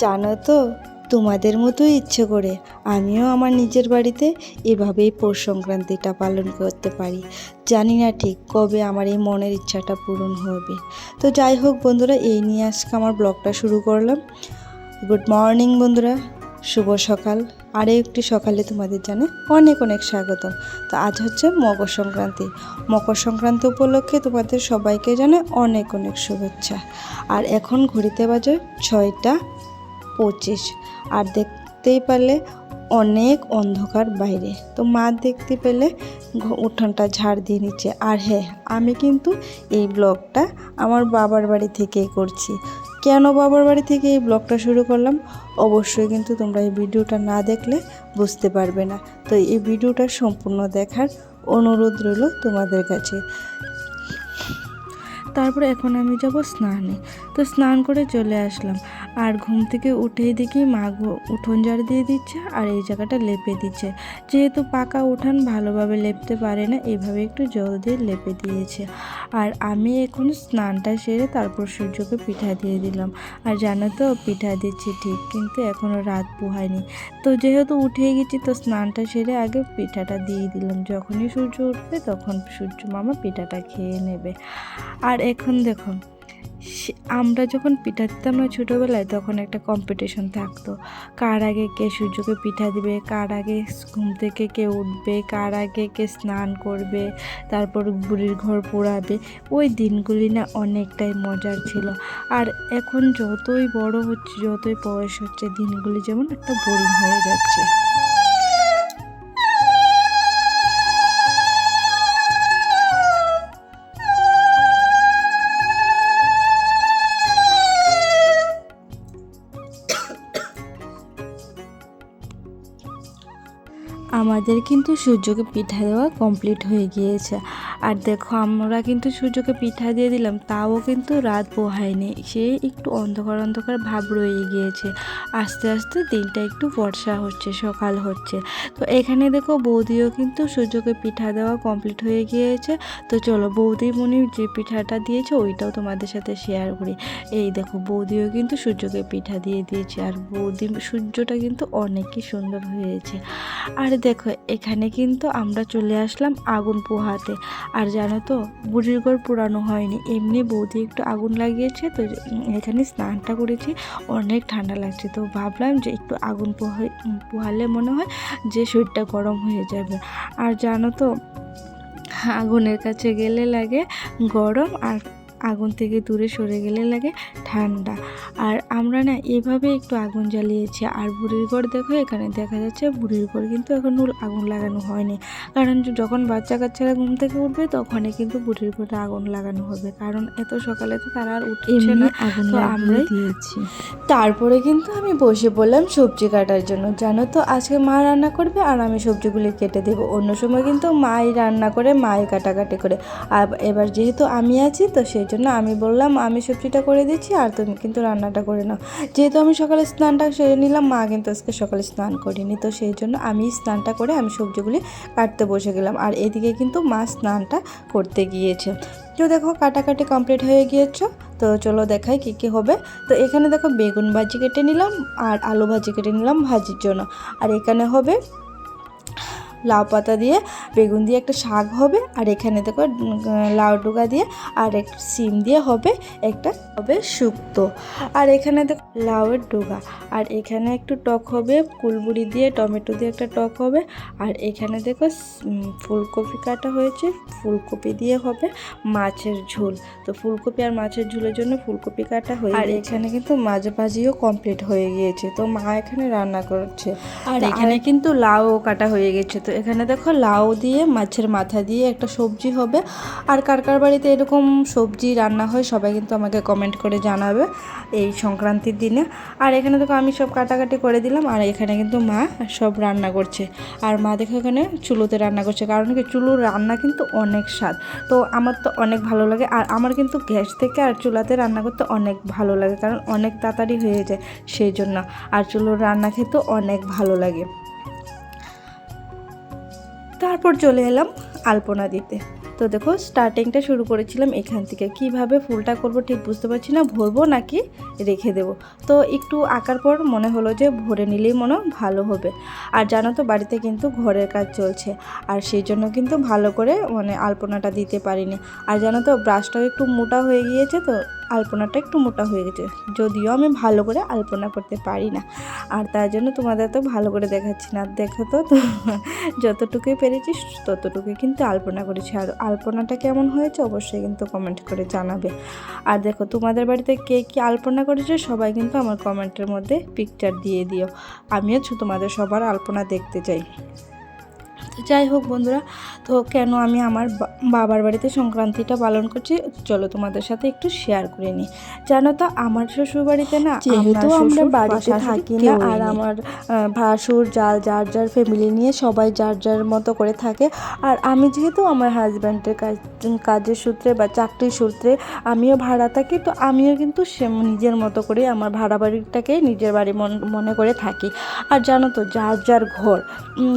জানো তো, তোমাদের মতোই ইচ্ছে করে আমিও আমার নিজের বাড়িতে এভাবেই পৌষ সংক্রান্তিটা পালন করতে পারি। জানি না ঠিক কবে আমার এই মনের ইচ্ছাটা পূরণ হবে। তো যাই হোক বন্ধুরা, এই নিয়ে আজকে আমার ব্লগটা শুরু করলাম। গুড মর্নিং বন্ধুরা, শুভ সকাল। আরও একটি সকালে তোমাদের জানে অনেক অনেক স্বাগতম তো আজ হচ্ছে মকর সংক্রান্তি। মকর সংক্রান্তি উপলক্ষে তোমাদের সবাইকে জানে অনেক অনেক শুভেচ্ছা। আর এখন ঘড়িতে বাজে ছয়টা পঁচিশ। আর দেখতেই পারলে অনেক অন্ধকার বাইরে। তো মা দেখতে পেলে উঠোনটা ঝাড় দিয়ে নিচ্ছে। আর হ্যাঁ আমি কিন্তু এই ব্লগটা আমার বাবার বাড়ি থেকেই করছি। কেন বাবার বাড়ি থেকে এই ব্লগটা শুরু করলাম? অবশ্যই কিন্তু তোমরা এই ভিডিওটা না দেখলে বুঝতে পারবে না। তো এই ভিডিওটা সম্পূর্ণ দেখার অনুরোধ রইল তোমাদের কাছে। তারপরে এখন আমি যাব স্নানে। তো স্নান করে চলে আসলাম। আর ঘুম থেকে উঠেই দেখি মা উঠোন ঝাড় দিয়ে দিচ্ছে আর এই জায়গাটা লেপে দিচ্ছে। যেহেতু পাকা উঠান ভালোভাবে লেপতে পারে না, এভাবে একটু জল দিয়ে লেপে দিয়েছে। আর আমি এখন স্নানটা সেরে তারপর সূর্যকে পিঠা দিয়ে দিলাম। আর জানো তো, পিঠা দিচ্ছি ঠিক, কিন্তু এখনও রাত পোহায়নি। তো যেহেতু উঠে গেছি, তো স্নানটা সেরে আগে পিঠাটা দিয়ে দিলাম। যখনই সূর্য উঠবে, তখন সূর্য মামা পিঠাটা খেয়ে নেবে। আর এখন দেখো আমরা যখন পিঠা দিতাম না ছোটোবেলায়, তখন একটা কম্পিটিশন থাকতো। কার আগে কে সূর্যকে পিঠা দিবে, কার আগে ঘুম থেকে কে উঠবে, কার আগে কে স্নান করবে, তারপর বুড়ির ঘর পোড়াবে, ওই দিনগুলি না অনেকটাই মজার ছিল। আর এখন যতই বড় হচ্ছে, যতই বয়স হচ্ছে, দিনগুলি যেমন একটা বোরিং হয়ে যাচ্ছে। আমাদের কিন্তু সূর্যকে পিঠা দেওয়া কমপ্লিট হয়ে গিয়েছে। আর দেখো, আমরা কিন্তু সূর্যকে পিঠা দিয়ে দিলাম, তাও কিন্তু রাত পোহায়নি। সে একটু অন্ধকার অন্ধকার ভাব রয়ে গিয়েছে। আস্তে আস্তে দিনটা একটু বর্ষা হচ্ছে, সকাল হচ্ছে। তো এখানে দেখো, বৌদিও কিন্তু সূর্যকে পিঠা দেওয়া কমপ্লিট হয়ে গিয়েছে। তো চলো, বৌদি মনি যে পিঠাটা দিয়েছে, ওইটাও তোমাদের সাথে শেয়ার করি। এই দেখো, বৌদিও কিন্তু সূর্যকে পিঠা দিয়ে দিয়েছে, আর বৌদি, সূর্যটা কিন্তু অনেকই সুন্দর হয়েছে। আর দেখো, এখানে কিন্তু আমরা চলে আসলাম আগুন পোহাতে। আর জানো তো, বুড়ির ঘর পুরানো হয়নি। এমনি বৌদি একটু আগুন লাগিয়েছে, তো এখানে স্নানটা করেছি, অনেক ঠান্ডা লাগছে। তো ভাবলাম যে একটু আগুন পোহা পোহালে মনে হয় যে শরীরটা গরম হয়ে যাবে। আর জানো তো, আগুনের কাছে গেলে লাগে গরম আর আগুন থেকে দূরে সরে গেলে লাগে ঠান্ডা। আর আমরা না এভাবে একটু আগুন জ্বালিয়েছি। আর বুড়ির ঘর দেখো এখানে দেখা যাচ্ছে বুড়ির ঘর কিন্তু এখনও আগুন লাগানো হয়নি। কারণ যখন বাচ্চা কাচ্চারা ঘুম থেকে উঠবে তখনই কিন্তু বুড়ির ঘরে আগুন লাগানো হবে। কারণ এত সকালে তো তারা আর উঠছে না। আগুন তো আমরাই দিয়েছি। তারপরে কিন্তু আমি বসে পড়লাম সবজি কাটার জন্য। জানো তো আজকে মা রান্না করবে আর আমি সবজিগুলি কেটে দেবো। অন্য সময় কিন্তু মাই রান্না করে মাই কাটাকাটি করে। আর এবার যেহেতু আমি আছি তো সেই জন্য আমি বললাম, আমি সবজিটা করে দিচ্ছি আর তুমি কিন্তু রান্নাটা করে নাও। যেহেতু আমি সকালে স্নানটা সেরে নিলাম, মা কিন্তু আজকে সকালে স্নান করিনি। তো সেই জন্য আমি স্নানটা করে আমি সবজিগুলি কাটতে বসে গেলাম। আর এদিকে কিন্তু মা স্নানটা করতে গিয়েছে। তো দেখো, কাটাকাটি কমপ্লিট হয়ে গিয়েছে। তো চলো দেখাই কী কী হবে। তো এখানে দেখো বেগুন ভাজি কেটে নিলাম আর আলু ভাজি কেটে নিলাম ভাজির জন্য। আর এখানে হবে লাউ পাতা দিয়ে বেগুন দিয়ে একটা শাক হবে আর এখানে দেখো লাউ ডুগা দিয়ে আর এক সিম দিয়ে হবে একটা হবে শুক্তো আর এখানে দেখো লাউয়ের ডুগা আর এখানে একটু টক হবে কুলবুড়ি দিয়ে টমেটো দিয়ে একটা টক হবে আর এখানে দেখো ফুলকপি কাটা হয়েছে ফুলকপি দিয়ে হবে মাছের ঝোল। তো ফুলকপি আর মাছের ঝোলের জন্য ফুলকপি কাটা হয়ে আর এখানে কিন্তু মাছ ভাজিও কমপ্লিট হয়ে গিয়েছে তো মা এখানে রান্না করছে। আর এখানে কিন্তু লাউ কাটা হয়ে গেছে তো এখানে দেখো লাউ দিয়ে, মাছের মাথা দিয়ে একটা সবজি হবে। আর কার কার বাড়িতে এরকম সবজি রান্না হয় সবাই কিন্তু আমাকে কমেন্ট করে জানাবে এই সংক্রান্তির দিনে। আর এখানে দেখো আমি সব কাটাকাটি করে দিলাম, আর এখানে কিন্তু মা সব রান্না করছে। আর মা দেখো এখানে চুলোতে রান্না করছে, কারণ কি চুলোর রান্না কিন্তু অনেক স্বাদ। তো আমার তো অনেক ভালো লাগে, আর আমার কিন্তু গ্যাস থেকে আর চুলাতে রান্না করতে অনেক ভালো লাগে, কারণ অনেক তাড়াতাড়ি হয়ে যায় সেই জন্য। আর চুলোর রান্না খেতে অনেক ভালো লাগে। তারপর চলে এলাম আলপনা দিতে। তো দেখো স্টার্টিংটা শুরু করেছিলাম এখান থেকে। কীভাবে ফুলটা করব ঠিক বুঝতে পারছি না, ভরবো নাকি রেখে দেব। তো একটু আঁকার পর মনে হলো যে ভরে নিলেই মনে ভালো হবে। আর জানো তো, বাড়িতে কিন্তু ঘরের কাজ চলছে। আর সেই জন্য কিন্তু ভালো করে মানে আলপনাটা দিতে পারিনি। আর জানো তো ব্রাশটাও একটু মোটা হয়ে গিয়েছে তো আলপনাটা একটু মোটা হয়ে গেছে। যদিও আমি ভালো করে আলপনা করতে পারি না। আর তার জন্য তোমাদের তো ভালো করে দেখাচ্ছি না। দেখো তো যতটুকুই পেরেছি ততটুকুই কিন্তু আলপনা করেছি। আর আলপনাটা কেমন হয়েছে অবশ্যই কিন্তু কমেন্ট করে জানাবে। আর দেখো, তোমাদের বাড়িতে কে কী আলপনা করেছে সবাই কিন্তু আমার কমেন্টের মধ্যে পিকচার দিয়ে দিও। আমিও তোমাদের সবার আলপনা দেখতে চাই। যাই হোক বন্ধুরা তো কেন আমি আমার বাবার বাড়িতে সংক্রান্তিটা পালন করছি চলো তোমাদের সাথে একটু শেয়ার করে নিই। জানো তো আমার শ্বশুর বাড়িতে না যেহেতু আমরা বাড়িতে থাকি না, আর আমার ভাসুর জাল যার যার ফ্যামিলি নিয়ে সবাই যার যার মতো করে থাকে আর আমি যেহেতু আমার হাজব্যান্ডের কাজ কাজের সূত্রে বা চাকরির সূত্রে আমিও ভাড়া থাকি তো আমিও কিন্তু সে নিজের মতো করে আমার ভাড়া বাড়িটাকে নিজের বাড়ি মন- মনে করে থাকি। আর জানো তো যার যার ঘর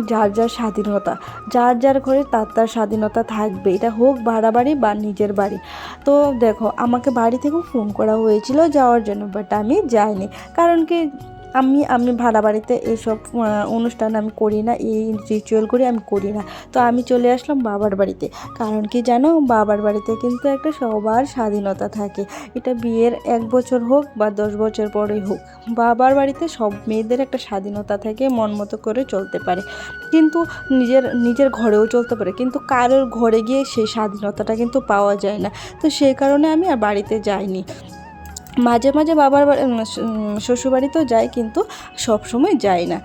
যার যার স্বাধীনতা যার যার ঘরে তার তার স্বাধীনতা থাকবে। এটা হোক ভাড়া বাড়ি বা নিজের বাড়ি। তো দেখো, আমাকে বাড়ি থেকেও ফোন করা হয়েছিল যাওয়ার জন্য বাট আমি যাইনি। কারণ কি আমি আমি ভাড়া বাড়িতে এইসব অনুষ্ঠান আমি করি না, এই রিচুয়ালগুলি আমি করি না। তো আমি চলে আসলাম বাবার বাড়িতে। কারণ কি জানো? বাবার বাড়িতে কিন্তু একটা সবার স্বাধীনতা থাকে। এটা বিয়ের এক বছর হোক বা দশ বছর পরেই হোক, বাবার বাড়িতে সব মেয়েদের একটা স্বাধীনতা থাকে, মন মতো করে চলতে পারে। কিন্তু নিজের নিজের ঘরেও চলতে পারে, কিন্তু কারোর ঘরে গিয়ে সেই স্বাধীনতাটা কিন্তু পাওয়া যায় না। তো সেই কারণে আমি আর বাড়িতে যাইনি। মাঝে মাঝে বাবার শ্বশুরবাড়িতেও যাই কিন্তু সব সময় যাই না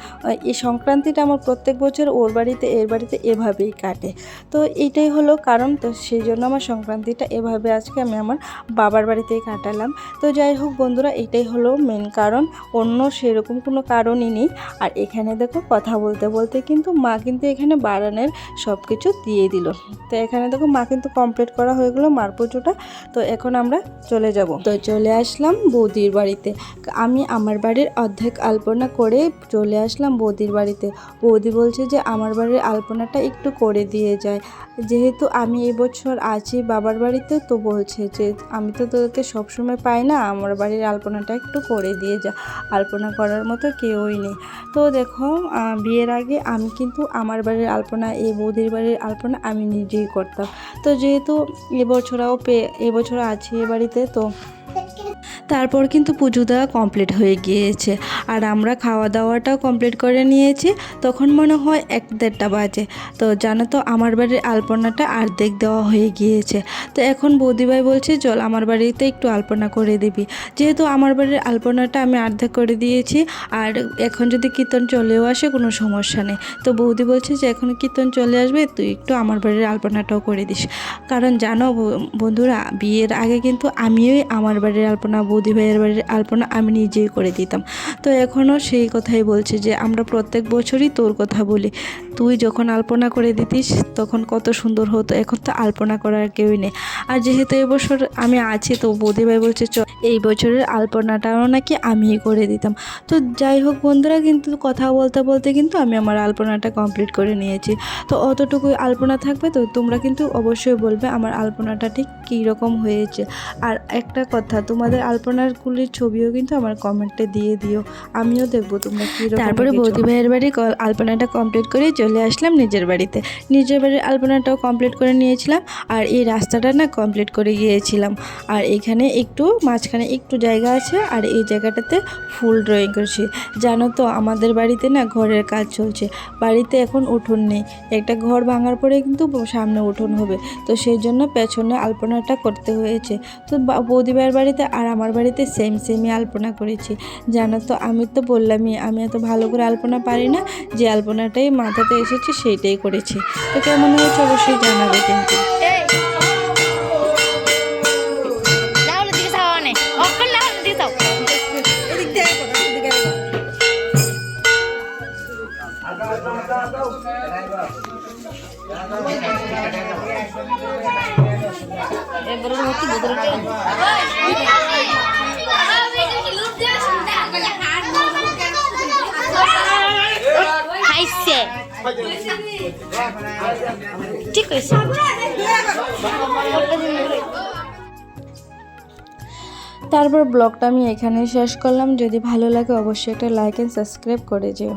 এই সংক্রান্তিটা আমার প্রত্যেক বছর ওর বাড়িতে, এর বাড়িতে এভাবেই কাটে। তো এইটাই হলো কারণ, তো সেই জন্য আমার সংক্রান্তিটা এভাবে আজকে আমি আমার বাবার বাড়িতেই কাটালাম। তো যাই হোক বন্ধুরা এটাই হলো মেন কারণ। অন্য সেরকম কোনো কারণই নেই। আর এখানে দেখো কথা বলতে বলতে কিন্তু মা কিন্তু এখানে বাড়ানের সব কিছু দিয়ে দিল। তো এখানে দেখো মা কিন্তু কমপ্লিট করা হয়ে গেলো মার পুজোটা। তো এখন আমরা চলে যাব। তো চলে আসলাম বৌদির বাড়িতে। আমি আমার বাড়ির অর্ধেক আলপনা করে চলে আসলাম বৌদির বাড়িতে। বৌদি বলছে যে আমার বাড়ির আলপনাটা একটু করে দিয়ে যায়। যেহেতু আমি এবছর আছি বাবার বাড়িতে, তো বলছে যে আমি তো তোদেরকে সবসময় পাই না, আমার বাড়ির আলপনাটা একটু করে দিয়ে যা। আলপনা করার মতো কেউই নেই। তো দেখো বিয়ের আগে আমি কিন্তু আমার বাড়ির আলপনা, এই বৌদির বাড়ির আলপনা আমি নিজেই করতাম। তো যেহেতু এবছরাও পে, এবছর আছি এ বাড়িতে, তো তারপর কিন্তু পুজো দেওয়া কমপ্লিট হয়ে গিয়েছে। আর আমরা খাওয়া দাওয়াটাও কমপ্লিট করে নিয়েছি। তখন মনে হয় এক দেড়টা বাজে। তো জানো তো, আমার বাড়ির আলপনাটা আর্ধেক দেওয়া হয়ে গিয়েছে। তো এখন বৌদিভাই বলছে, চল আমার বাড়িতে একটু আলপনা করে দিবি। যেহেতু আমার বাড়ির আলপনাটা আমি অর্ধেক করে দিয়েছি, আর এখন যদি কীর্তন চলেও আসে, কোনো সমস্যা নেই। তো বৌদি বলছে যে, এখন কীর্তন চলে আসবে, তুই একটু আমার বাড়ির আলপনাটাও করে দিস। কারণ জানো বন্ধুরা, বিয়ের আগে কিন্তু আমিই আমার বাড়ির আলপনা বৌদি ভাইয়ের বাড়ির আলপনা আমি নিজেই করে দিতাম। তো এখনও সেই কথাই বলছে যে, আমরা প্রত্যেক বছরই তোর কথা বলি। তুই যখন আলপনা করে দিতিস, তখন কত সুন্দর হতো। এখন তো আলপনা করার কেউই নেই। আর যেহেতু এবছর আমি আছি, তো বৌদি ভাই বলছে চ এই বছরের আলপনাটাও নাকি আমিই করে দিতাম। তো যাই হোক বন্ধুরা, কিন্তু কথা বলতে বলতে কিন্তু আমি আমার আলপনাটা কমপ্লিট করে নিয়েছি। তো অতটুকুই আলপনা থাকবে, তো তোমরা কিন্তু অবশ্যই বলবে আমার আলপনাটা ঠিক কী রকম হয়েছে। আর একটা কথা, তোমাদের আলপনারগুলির ছবিও কিন্তু আমার কমেন্টে দিয়ে দিও। আমিও দেখব তোমরা কী তারপরে বৌদি ভাইয়ের বাড়ি আলপনাটা কমপ্লিট করে চলে আসলাম নিজের বাড়িতে। নিজের বাড়ির আলপনাটাও কমপ্লিট করে নিয়েছিলাম আর এই রাস্তাটা না কমপ্লিট করে গিয়েছিলাম। আর এখানে একটু মাঝখানে একটু জায়গা আছে আর এই জায়গাটাতে ফুল ড্রয়িং করেছি। জানো তো আমাদের বাড়িতে না ঘরের কাজ চলছে। বাড়িতে এখন উঠোন নেই। একটা ঘর ভাঙার পরে কিন্তু সামনে উঠোন হবে। তো সেই জন্য পেছনে আলপনাটা করতে হয়েছে। তো বা- বৌদি ভাইয়ের বাড়িতে আর আমার বাড়িতে সেম সেমই আলপনা করেছি। জানো তো, আমি তো বললামই, আমি এত ভালো করে আলপনা পারি না, যে আলপনাটাই মাথাতে এসেছে সেইটাই করেছি। তো কেমন হয়েছে অবশ্যই জানাবে কিন্তু। ঠিক তারপর ব্লগটা আমি এখানে শেষ করলাম। যদি ভালো লাগে অবশ্যই একটা লাইক অ্যান্ড সাবস্ক্রাইব করে যেও।